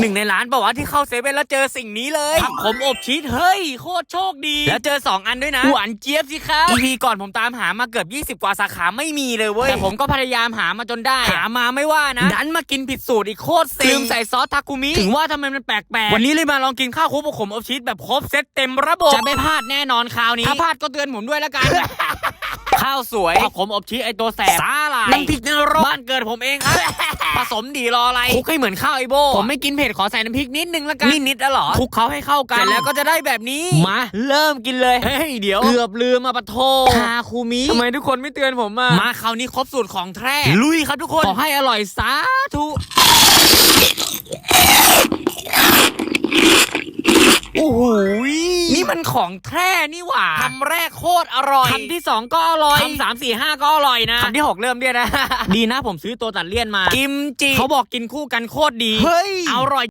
หนึ่งในร้านบอกว่าที่เข้าเซเว่นแล้วเจอสิ่งนี้เลยผักขมอบชีสเฮ้ย โคตรโชคดี แล้วเจอ 2 อันด้วยนะหวานเจี๊ยบสิครับ EP ก่อนผมตามหามาเกือบ 20 กว่าสาขาไม่มีเลยเว้ยแต่ผมก็พยายามหามาจนได้ หามาไม่ว่านะ ดันมากินผิดสูตรอีกโคตรเซ็งลืมใส่ซอสทาคุมิถึงว่าทำไมมันแปลกๆวันนี้เลยมาลองกินข้าวคลุกผักขมอบชีสแบบครบเซตเต็มระบบจะไม่พลาดแน่นอนคราวนี้ถ้าพลาดก็เตือนผมด้วยแล้วกันข้าวสวยผักขมอบชีสไอตัวแสบสาหร่ายน้ำพริกนรกบ้านเกิดผมเองครับ ผสมดีรออะไรคลุกให้เหมือนข้าวไอโบ ผมไม่กินเผ็ดขอใส่น้ำพริกนิดนึงละกันนี่นิดแล้วเหรอคลุกเขาให้เข้ากันเสร็จแล้วก็จะได้แบบนี้มาเริ่มกินเลยเฮ้ยเดี๋ยวเกือบลืมมาปะโทคาคูมิทำไมทุกคนไม่เตือนผมมามาคราวนี้ครบสูตรของแท้ลุยครับทุกคนขอให้อร่อยสาธุโอ้โหยนี่ มันของแท้นี่หว่าคำแรกโคตรอร่อยคำที่สองก็อร่อยคำสามสี่ห้าก็อร่อยนะคำที่หกเริ่มเลี่ยนนะ ดีนะผมซื้อตัวตัดเลี่ยนมากิมจิเขาบอกกินคู่กันโคตรดีเฮ้ยอร่อย